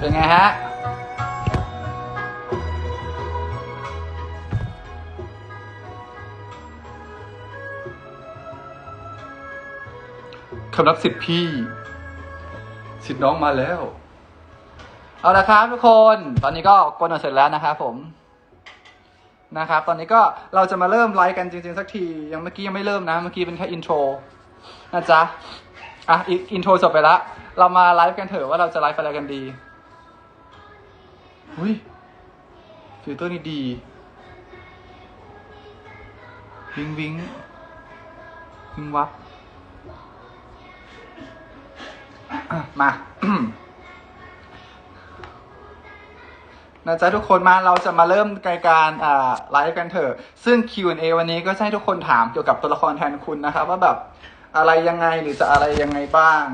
เป็นไงฮะ คำนับสิทธิ์พี่ สิทธิ์น้องมาแล้ว เอาละครับทุกคน ตอนนี้ก็กดเสร็จแล้วนะครับผมนะครับ ตอนนี้ก็เราจะมาเริ่มไลฟ์กันจริง ๆ สักที ยังเมื่อกี้ยังไม่เริ่มนะ เมื่อกี้เป็นแค่อินโทรนะจ๊ะ อะอินอินโทรจบไปละ เรามาไลฟ์กันเถอะว่าเราจะไลฟ์อะไรกันดี อุ้ยฟิลเตอร์นี่ดีวิงวิงวิงวับมา นะจ๊ะทุกคนมาเราจะมาเริ่มรายการไลฟ์กันเถอะ ซึ่ง Q&A วันนี้ก็จะให้ทุกคนถามเกี่ยวกับตัวละครแทนคุณนะครับ ว่าแบบอะไรยังไงหรือจะอะไรยังไงบ้าง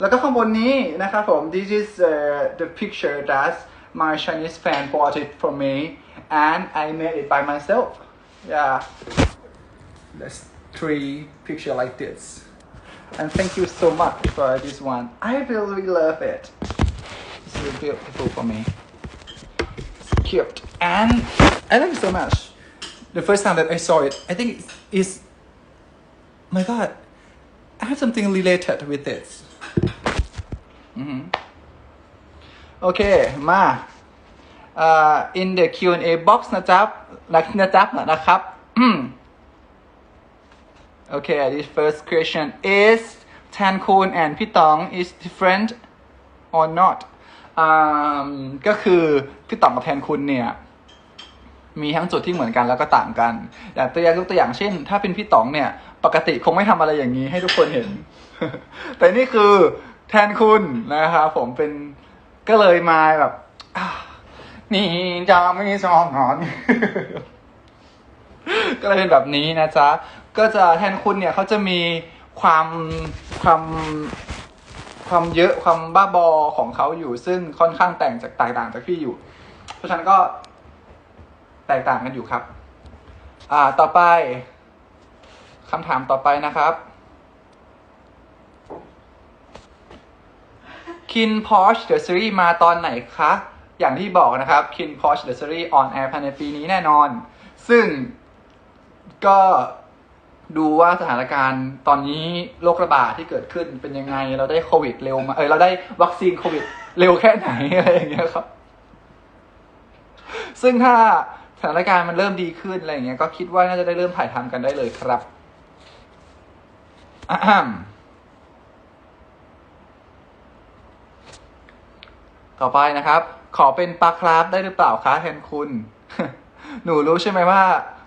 แล้วก็ข้างบนนี้นะครับผม this is uh, the picture that my Chinese fan bought it for me and I made it by myself. Yeah. That's three picture like this. And thank you so much for this one. I really love it. It's really beautiful for me. It's cute. And I love it so much. The first time that I saw it, I think it's, it's my god, I have something related with this. Mm -hmm. Okay, ma. โอเอ่า in the Q&A box นะจ๊ะนะนะจ๊ะนะครับอืม Okay, this first question is Tan Kun and พี่ตอง is different or not อ่าก็คือพี่ต๋องกับแทนคุณเนี่ยมีทั้งจุดที่เหมือนกันแล้วก็ต่างกันอย่างตัวอย่างยกตัวอย่างเช่น ถ้าเป็นพี่ต๋องเนี่ย ปกติคงไม่ทำอะไรอย่างนี้ให้ทุกคนเห็น แต่นี่คือแทนคุณนะครับผมเป็นก็เลยมาแบบ อ่านี่จะไม่ชอบนอนก็เลยเป็นแบบนี้นะจ๊ะ ก็จะแทนคุณเนี่ยเขาจะมีความความความเยอะความบ้าบอของเขาอยู่ซึ่งค่อนข้างแต่งจากแตกต่างจากพี่อยู่ เพราะฉะนั้นก็แตกต่างกันอยู่ครับ อ่าต่อไปคำถามต่อไปนะครับ Kin Porsche The Series มาตอนไหนคะ อย่างที่บอกนะครับ Kin Porsche The Series on air ภายในปีนี้แน่นอน ซึ่งก็ดูว่าสถานการณ์ตอนนี้โรคระบาดที่เกิดขึ้นเป็นยังไง เราได้โควิดเร็วมาเออเราได้วัคซีนโควิดเร็วแค่ไหนอะไรอย่างเงี้ยครับ ซึ่งถ้าสถานการณ์มันเริ่มดีขึ้นอะไรอย่างเงี้ยก็คิดว่าน่าจะได้เริ่มถ่ายทำกันได้เลยครับอะแฮมต่อไปนะครับ ขอเป็นปลาคราฟได้หรือเปล่าคะแทนคุณ หนูรู้ใช่ไหมว่า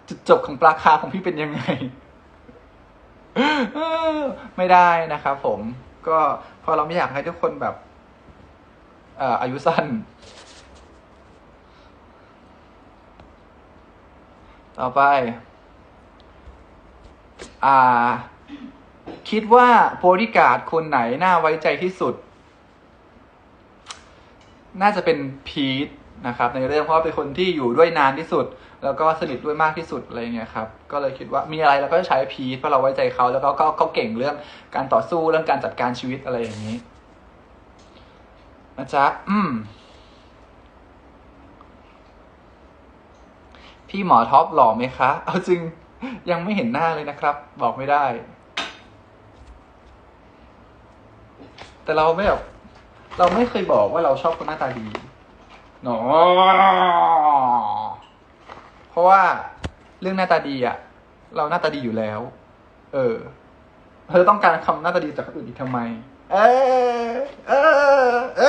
จุดจบของปลาคร์ฟของพี่เป็นยังไง ไม่ได้นะครับผม ก็เพอเราไม่อยากให้ทุกคนแบบเอ่ออายุสั้น ต่อไป อ่า คิดว่าโพลิการ์ดคนไหนน่าไว้ใจที่สุด น่าจะเป็นพีทนะครับในเรื่องเพราะว่าเป็นคนที่อยู่ด้วยนานที่สุด แล้วก็สนิทด้วยมากที่สุดอะไรเงี้ยครับก็เลยคิดว่ามีอะไรเราก็จะใช้พีทเพราะเราไว้ใจเขาแล้วก็เขาเขาเก่งเรื่องการต่อสู้เรื่องการจัดการชีวิตอะไรอย่างนี้นะจ๊ะอืมพี่หมอท็อปหล่อไหมคะ เอาจริงยังไม่เห็นหน้าเลยนะครับ บอกไม่ได้ แต่เราไม่แบบ เราไม่เคยบอกว่าเราชอบคนหน้าตาดีหนอเพราะว่าเรื่องหน้าตาดีอะเราหน้าตาดีอยู่แล้ว เออเธอต้องการคำหน้าตาดีจากคนอื่นอีกทำไม เออเออเอ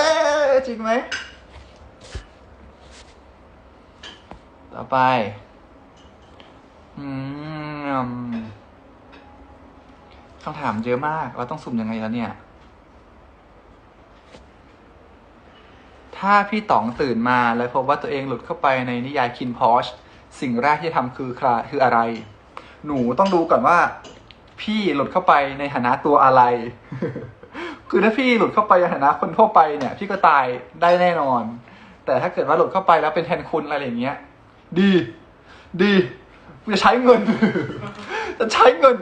อจริงไหมต่อไป อืมคำถามเยอะมาก เราต้องสุ่มยังไงแล้วเนี่ย ถ้าพี่ต๋องตื่นมาแล้วพบว่าตัวเองหลุดเข้าไปในนิยายคินพอชสิ่งแรกที่ทำคือคราคืออะไร หนูต้องดูก่อนว่า พี่หลุดเข้าไปในฐานะตัวอะไร คือถ้าพี่หลุดเข้าไปในฐานะคนทั่วไปเนี่ย พี่ก็ตายได้แน่นอน แต่ถ้าเกิดว่าหลุดเข้าไปแล้วเป็นแทนคุณอะไรอย่างเงี้ย ดี ดีจะใช้เงิน จะใช้เงิน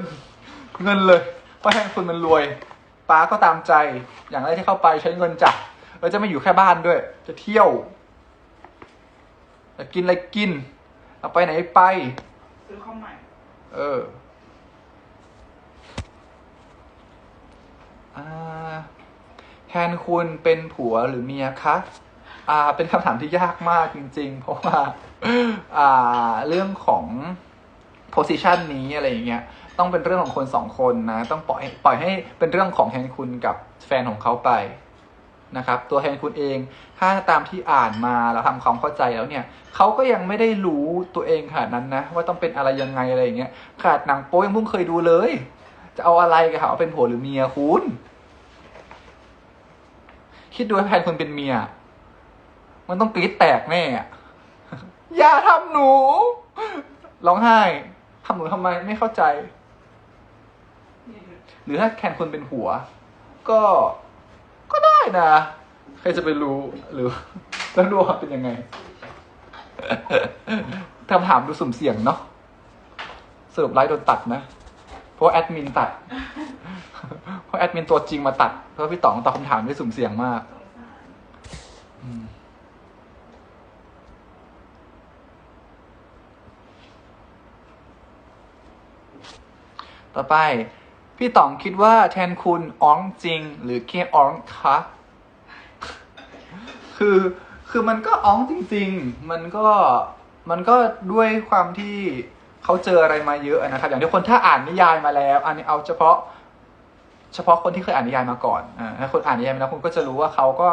เงินเลยเพราะแทนคุณมันรวยป้าก็ตามใจ อย่างแรกที่เข้าไปใช้เงินจัด เออจะไม่อยู่แค่บ้านด้วย จะเที่ยวจะกินอะไรกินเอาไปไหนไป ซื้อข้าวใหม่ เอออ่าแทนคุณเป็นผัวหรือเมียคะอ่า เป็นคำถามที่ยากมากจริง ๆ เพราะว่า อ่า เรื่องของ position นี้อะไรอย่างเงี้ย ต้องเป็นเรื่องของคนสองคนนะ ต้องปล่อยปล่อยให้เป็นเรื่องของแทนคุณกับแฟนของเขาไป นะครับ ตัวแทนคุณเอง ถ้าตามที่อ่านมาแล้วทำความเข้าใจแล้วเนี่ยเขาก็ยังไม่ได้รู้ตัวเองขนาดนั้นนะ ว่าต้องเป็นอะไรยังไงอะไรอย่างเงี้ยขนาดหนังโป๊ยังเพิ่งเคยดูเลย จะเอาอะไรกันครับเอาเป็นผัวหรือเมียคุณคิดดูแทนคุณเป็นเมีย มันต้องกรี๊ดแตกแน่อย่าทำหนูร้องไห้ทำหนูทำไมไม่เข้าใจ หรือถ้าแคนคุณเป็นหัว ก็ นะ ใครจะไปรู้หรือแล้วดูว่าเป็นยังไงคำถามดูสุ่มเสี่ยงเนาะสรุปไลฟ์โดนตัดนะ เพราะแอดมินตัด เพราะแอดมินตัวจริงมาตัด เพราะพี่ต๋องตอบคำถามด้วยสุ่มเสี่ยงมากต่อไป พี่ต๋องคิดว่าแทนคุณอ้องจริง หรือแค่อ้องคะ คือ คือมันก็อ้องจริง ๆ มันก็ มันก็ด้วยความที่เขาเจออะไรมาเยอะนะครับ อย่างที่คนถ้าอ่านนิยายมาแล้ว อันนี้เอาเฉพาะ เฉพาะคนที่เคยอ่านนิยายมาก่อนอ่าถ้าคนอ่านนิยายมาแล้วคุณก็จะรู้ว่าเขาก็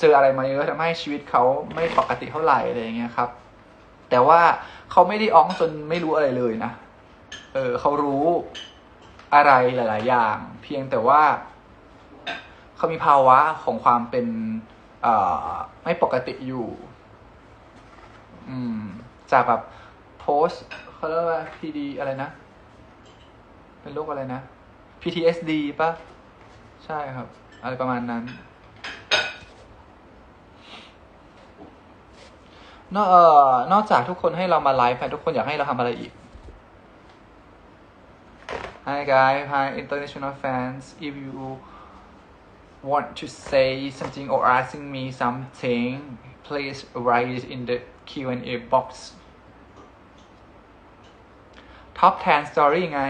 เจออะไรมาเยอะทำให้ชีวิตเขาไม่ปกติเท่าไหร่อะไรอย่างเงี้ยครับ แต่ว่าเขาไม่ได้อ้องจนไม่รู้อะไรเลยนะ เออเขารู้อะไรหลาย ๆ อย่าง เพียงแต่ว่าเขามีภาวะของความเป็น ไม่ปกติอยู่ อืม จากแบบโพสเขาเรียกว่า PD อะไรนะ เป็นโรคอะไรนะ PTSD ปะใช่ครับ อะไรประมาณนั้นนอกเอ่อนอกจากทุกคนให้เรามาไลฟ์ทุกคนอยากให้เราทำอะไรอีก Hi guys Hi international fans if you want to say something or asking me something please write it in the Q&A box Top 10 Story ไง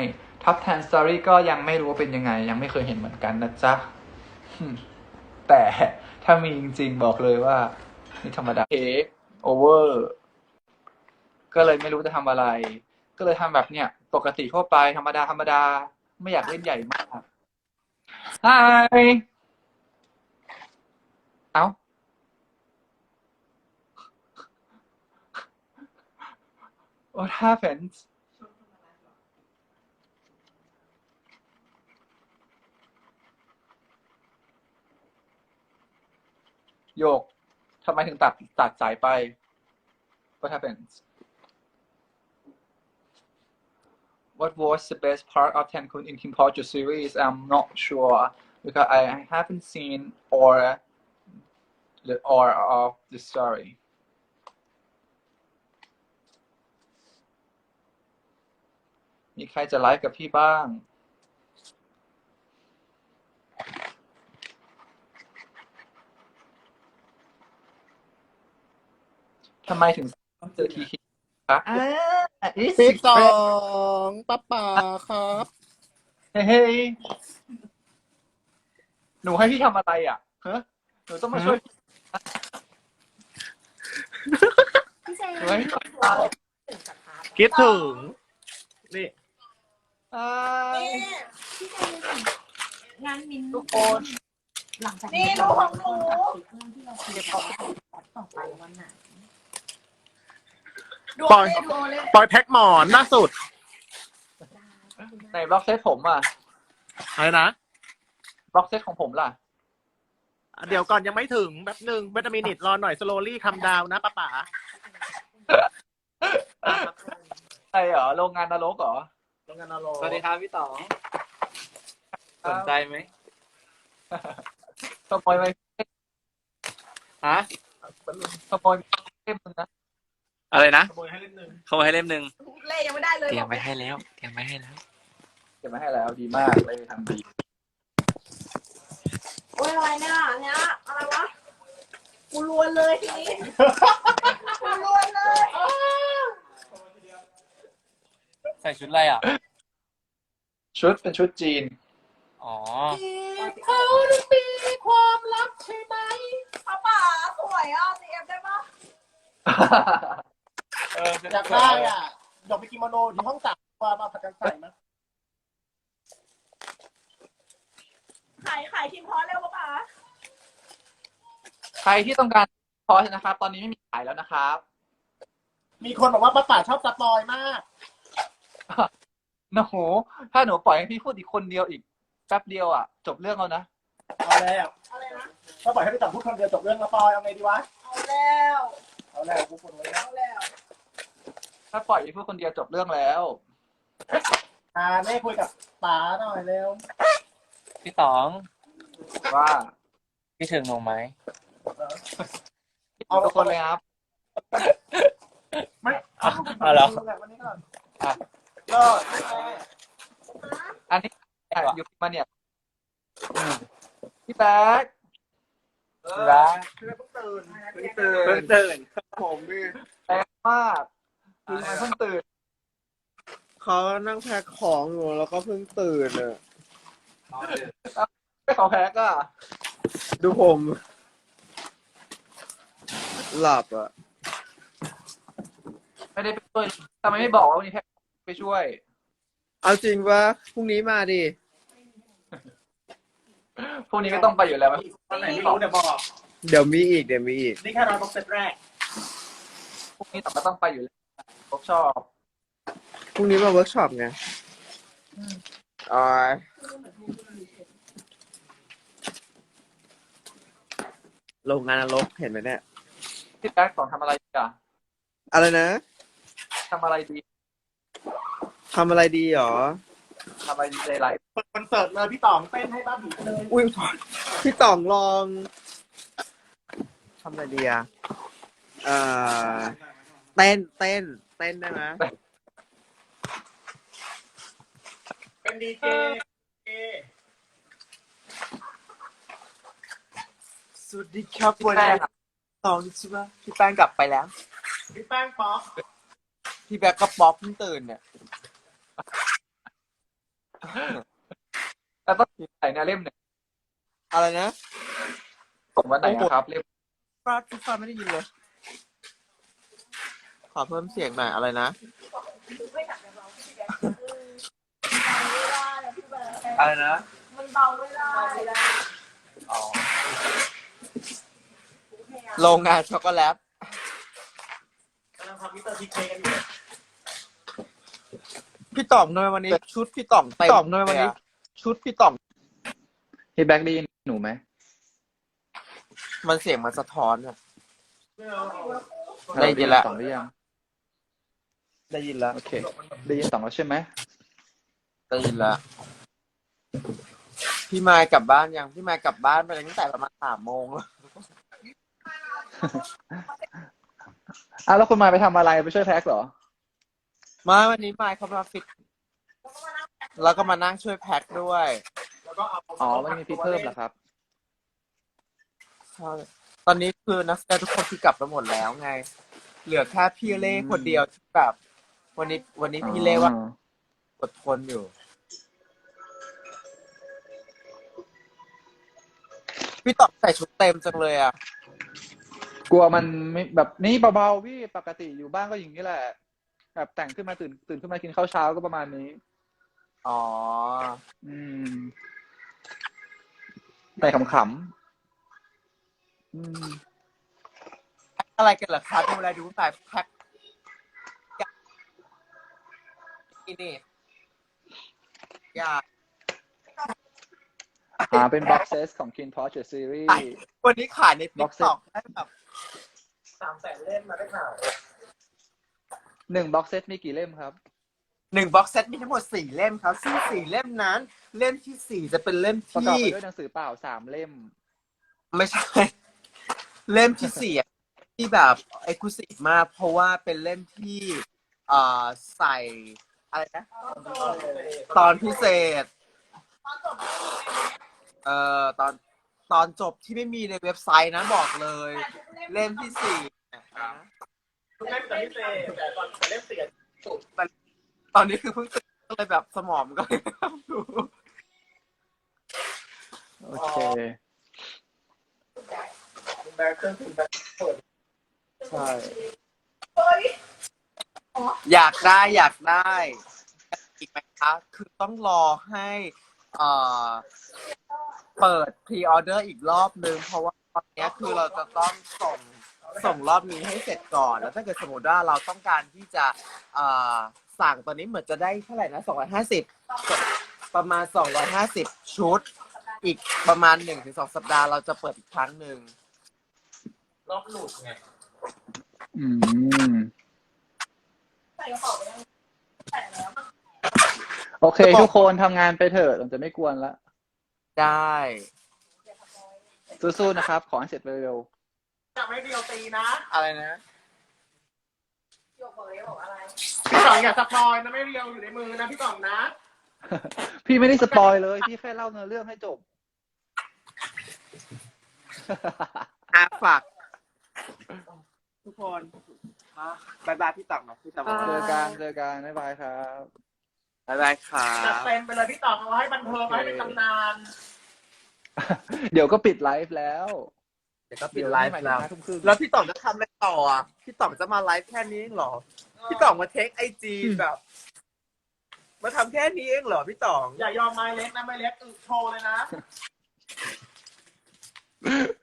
Top 10 Story ก็ยังไม่รู้ว่าเป็นยังไง ยังไม่เคยเห็นเหมือนกันนะจ๊ะ แต่ถ้ามีจริงๆบอกเลยว่านี่ธรรมดาเค้กโอเวอร์ก็เลยไม่รู้จะทำอะไร ก็เลยทำแบบเนี้ยปกติทั่วไปธรรมดาธรรมดา ไม่อยากเล่นใหญ่มาก Hi เอ้า What happened ชวนคนมาไลฟ์เหรอ โยก ทำไมถึงตัดตัดสายไป What happened What was the best part of Tenkun in Kim Pojo series I'm not sure because I haven't seen or the or of the story มีใครจะไลฟ์กับพี่บ้าง ทำไมถึงต้องเจอทีคีคะอ่า it's สิบสอ secret งป้าป๋าครับ เฮ้ย หนูให้พี่ทำอะไรอะเฮ้หนูต้องมาช่วยพี่ พี่เซนหนูให้พี่ทำอะไรถึงกับพาร์ทคิดถึง นี่อ่าพี่เซนงานมินทุกคน หลังจากนี่ลูกของหนู เรื่องที่เราคุยกันต่อไปวันไหนดูปล่อยเล่ดูเล่ปล่อยแพ็กหมอนล่าสุดในบล็อกเซตผมอะอะไรนะ บล็อกเซตของผมล่ะ เดี๋ยวก่อนยังไม่ถึงแป๊บหนึ่งวิตามินิดรอหน่อยสโลลี่คำดาวนะป้าป๋าใช่เหรอโรงงานนรกเหรอโรงงานนรสวัสดีครับพี่ต๋องสนใจไหมขโมยไปฮะขโมยเล่มนึงนะอะไรนะขโมยให้เล่นหนึ่งเขามาให้เล่มหนึ่งเล่ยังไม่ได้เลยเตรียมไว้ให้แล้วเตรียมไว้ให้แล้วเก็บมาให้แล้วดีมากเลยทำดีโอ้ยอะไร เนี่ยอันเนี้ยอะไรวะวนเลยทีนี้รวนเลยใส่ชุดอะไรอะ ชุดเป็นชุดจีน อ๋อ เขามีความลับใช่ไหมป้าป๋าสวยอะซีเอฟได้ปะเอออยากได้อะเดี๋ยวไปกินโมโนที่ห้องสามว่ามาผัดกันใส่มั้ย ขายขายคิมพอสเร็วป้าป๋าใครที่ต้องการพอชนะครับ ตอนนี้ไม่มีขายแล้วนะครับ มีคนบอกว่าป้าป่าชอบสปอยมาก หนูถ้าหนูปล่อยให้พี่พูดอีกคนเดียวอีกแป๊บเดียวอะ จบเรื่องแล้วนะเอาแล้วอะไรนะ ถ้าปล่อยให้พี่ต่อพูดคนเดียวจบเรื่องสปอยเอาไงดีวะ เอาแล้ว เอาแล้วกูปวดหัวแล้วเอาแล้ว ถ้าปล่อยให้พูดคนเดียวจบเรื่องแล้ว อ่าแม่คุยกับป๋าหน่อยเร็ว พี่ต๋องว่าพี่ถึงหนูไหมเอาทุกคนเลยครับ ไม่เอาเหรอวันนี้ก่อนอะเลิกแม่อันนี้อยู่มาเนี่ยพี่แบ๊กรักคือเพิ่งตื่นเพิ่งตื่เพิ่นงตื่นผมดิแบ๊กมากคือทำไมเพิ่งตื่นเขานั่งแพ็คของอยู่แล้วก็เพิ่งตื่นอะ ไม่ขอแพ้ก็ ดูผม หลับอะ ไม่ได้ไปช่วยทำไมไม่บอกว่าวันนี้แพ้ไปช่วย เอาจริงว่าพรุ่งนี้มาดิพรุ่งนี้ก็ต้องไปอยู่แล้วนไหนไม่รู้เดี๋ยวบอก เดี๋ยวมีอีกเดี๋ยวมีอีก นี่แค่รอยบ็อกเซตแรกพรุ่งนี้ต่อก็ต้องไปอยู่แล้วผมชอบ พรุ่งนี้มาเวิร์กช็อปไงอ๋อ โรงงานนรกเห็นไหมเนี่ย พี่แบ๊กสอนทำอะไรดีอะอะไรนะทำอะไรดีทำอะไรดีหรอทำอะไรดีใจไรคอนเสิร์ตเลยพี่ต๋องเต้นให้บ้าบีเลยอุ้ยพี่ต่องลองทำอะไรดีอะเอ่อเต้นเต้นเต้นได้ไหมเป็นดีเจ สวัสดีครับพี่วันแบ๊นี้กอะตองใช่ปะพี่แป้งกลับไปแล้ว พี่แป้งป๊อกพี่แบ็กก็ป๊อปเพิ่งตื่นเนี่ยแล้วต้องใส่ในเล่มหนึ่งอะไรนะผมวันไหนอะครับ เล่มฟ้าพี่ฟ้าไม่ได้ยินเลย ขอเพิ่มเสียงหน่อยอะไรนะไม่หนักกับเราพี่แบ๊คเออไม่ได้อะพี่แบ๊คอะไรนะ มันเบาไม่ได้อ๋อ โรงงานช็อกโกแลตกำลังทำมิสเตอร์ทีเคกันอยู่พี่ต่องทำไมวันนี้ ชุดพี่ต่องเต็มต่องทำไมวันนี้ ชุดพี่ต่อง พี่แบ๊กได้ยินหนูไหมมันเสียงมันสะท้อนอะไม่เอาได้ยินละ สองหรือยังได้ยินแล้วโอเค ได้ยินสองแล้วใช่ไหมได้ยินแล้วพี่มายกลับบ้านยังพี่มายกลับบ้านไปตั้งแต่ประมาณสามโมงแล้ว อ้าวแล้วคุณมาไปทำอะไรไปช่วยแพ็คเหรอ มาวันนี้มายเขามาฟิตแล้วก็มานั่งช่วยแพ็คด้วย แล้วก็เอาอ๋อไม่มีพี่เพิ่มเหรอครับ ใช่ตอนนี้คือนักแสดงทุกคนที่กลับมาหมดแล้วไง เหลือแค่พี่เล่คนเดียวที่แบบวันนี้วันนี้พี่เล่ว่าอดทนอยู่ พี่ตอบใส่ชุดเต็มจังเลยอะ กลัวมันไม่แบบนี่เบาๆพี่ปกติอยู่บ้านก็อย่างนี้แหละ แบบแต่งขึ้นมาตื่นตื่นขึ้นมากินข้าวเช้าก็ประมาณนี้ อ๋อ อืมแต่ขำๆอืมอะไรกันเหรอครับดูแลดูสายแพ็คนี่นี่อยากอ่าเป็นบ็อกเซสของ Kin Torture Series วันนี้ขายในติ๊ Box ก set ต็อกได้แบบ สามแสนเล่นมาได้ข่าวหนึ่งบ็อกเซตมีกี่เล่มครับ หนึ่งบ็อกเซตมีทั้งหมดสี่เล่มครับ ซึ่งสี่เล่มนั้น เล่มที่สี่จะเป็นเล่มประกอบที่ ไปด้วยหนังสือเปล่าสามเล่ม ไม่ใช่ เล่มที่สี่อะที่แบบเอกลุศิมาก เพราะว่าเป็นเล่มที่เอ่อใส่อะไรนะ ตอนพิเศษ เอ่อตอน ตอนจบที่ไม่มีในเว็บไซต์นะบอกเลย เล่มที่สี่เนี่ยนะทุกเล่มจะพิเศษแต่ตอนแต่เล่มเสียตอนนี้คือเพิ่งตื่นก็เลยแบบสมองก็เลยไม่รู้โอเคแบกเครื่องถึงแบกเปิดใช่เฮ้ยอยากได้อยากได้อีกไหมคะคือต้องรอให้ เอ่อ เปิดพรีออเดอร์อีกรอบนึง เพราะว่าตอนเนี้ยคือเราจะต้องส่งส่งรอบนี้ให้เสร็จก่อน แล้วถ้าเกิดสมมติว่าเราต้องการที่จะเอ่อสั่งตอนนี้เหมือนจะได้เท่าไหร่นะ250 ประมาณ 250 ชุด อีกประมาณ 1-2 สัปดาห์เราจะเปิดอีกครั้งหนึ่งรอบหลุดไงอืมใส่กระเป๋าไปได้ใส่แล้วโอเค ทุกคนทำงานไปเถอะเราจะไม่กวนละ ได้ สู้ๆนะครับ ขอให้เสร็จเร็วจะไม่เดียวตีนะอะไรนะ หยกบอกเลยบอกอะไร พี่ต่องอย่าสปอยนะไม่เรียวอยู่ในมือนะพี่ต่องนะๆ พี่ไม่ได้สปอยเลย พี่แค่เล่าเนื้อเรื่องให้จบ อาฝากทุกคนบายบายพี่ต่องนะพี่ต่องเจอกันเจอกันบ๊ายบายครับบายบายครัจัดบ เต็มไปเลยพี่ต่องเอาให้บันเทิงเอาให้เป็นตำนาน เดี๋ยวก็ปิดไลฟ์แล้วเดี๋ยวก็ปิดไลฟ์แล้วห้าทุ่มครึ่งแล้วพี่ต่องจะทำอะไรต่ออะ พี่ต่องจะมาไลฟ์แค่นี้เองเหรอ พี่ต่องมาเทคไอจีแบบ มาทำแค่นี้เองเหรอพี่ต่อง อย่ายอมไม้เล็กนะไม้เล็กอึโชว์เลยนะ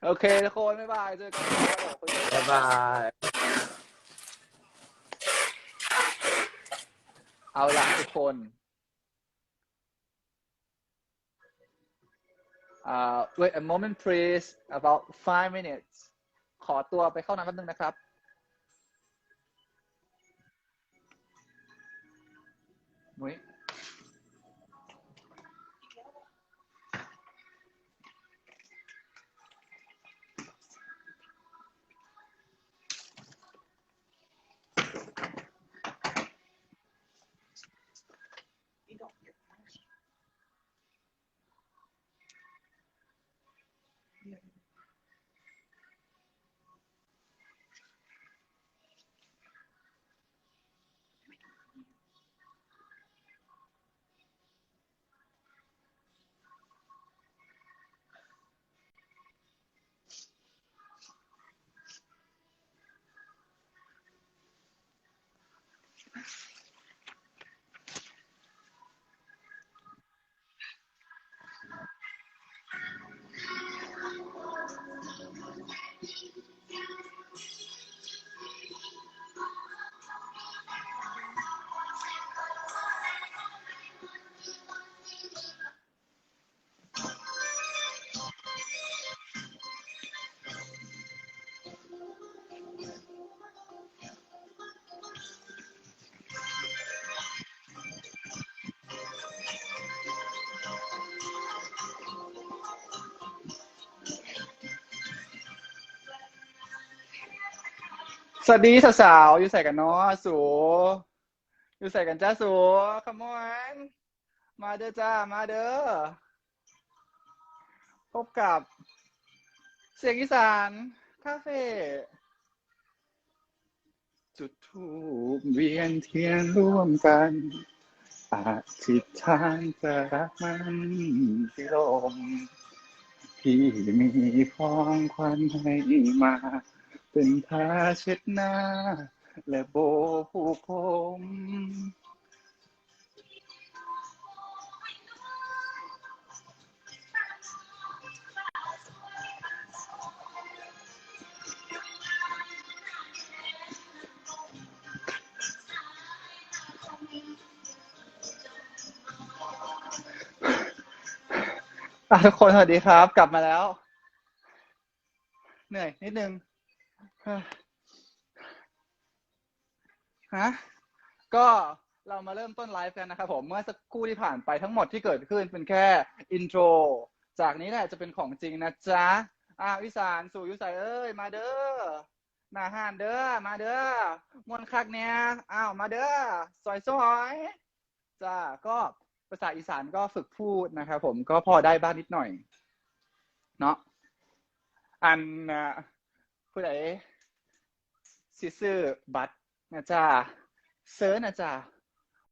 โอเคทุกคนบ๊ายบายเจอกันครับบ๊ายบาย เอาล่ะทุกคน uh, wait a moment please about five minutes ขอตัวไปเข้าน้ำแป๊บนึงนะครับ มุ้ย สวัสดีสาวๆอยู่ใส่กันเนาะสูอยู่ใส่กันจ้าสูขมอนมาเด้อจ้า มาเด้อ พบกับ เสียงอีสานคาเฟ่จุดทูบเวียนเทียนร่วมกันอาธิษฐานจะรักมันพิลมที่มีพองควันให้มา เป็นผ้าเช็ดหน้า และโบผูกผมทุกคนสวัสดีครับ กลับมาแล้ว เหนื่อยนิดนึง ฮะก็เรามาเริ่มต้นไลฟ์กันนะครับผมเมื่อสักครู่ที่ผ่านไปทั้งหมดที่เกิดขึ้นเป็นแค่อินโทร จากนี้แหละจะเป็นของจริงนะจ๊ะอ้าวอีสานสู่ยุสายเอ้ยมาเด้อหน้าห้านเด้อมาเด้อมวนคักเนี่ยอ้าวมาเด้อซอยซอยจ้าก็ภาษาอีสานก็ฝึกพูดนะครับผมก็พอได้บ้างนิดหน่อย เนาะอันนะผู้ใด สิซื้อบัตรนะจ๊ะเซิร์ชนะจ๊ะ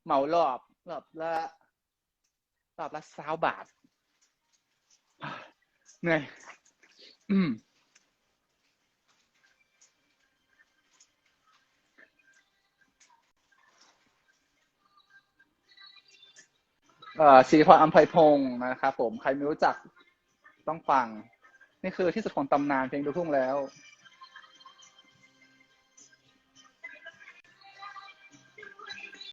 เหมารอบรอบละรอบละสาวบาทเหนื่อยอืมเอ่อสิริพรอัมไพพงศ์นะครับผม ใครไม่รู้จักต้องฟัง นี่คือที่สุดของตำนานเพลงลูทุ่งแล้ว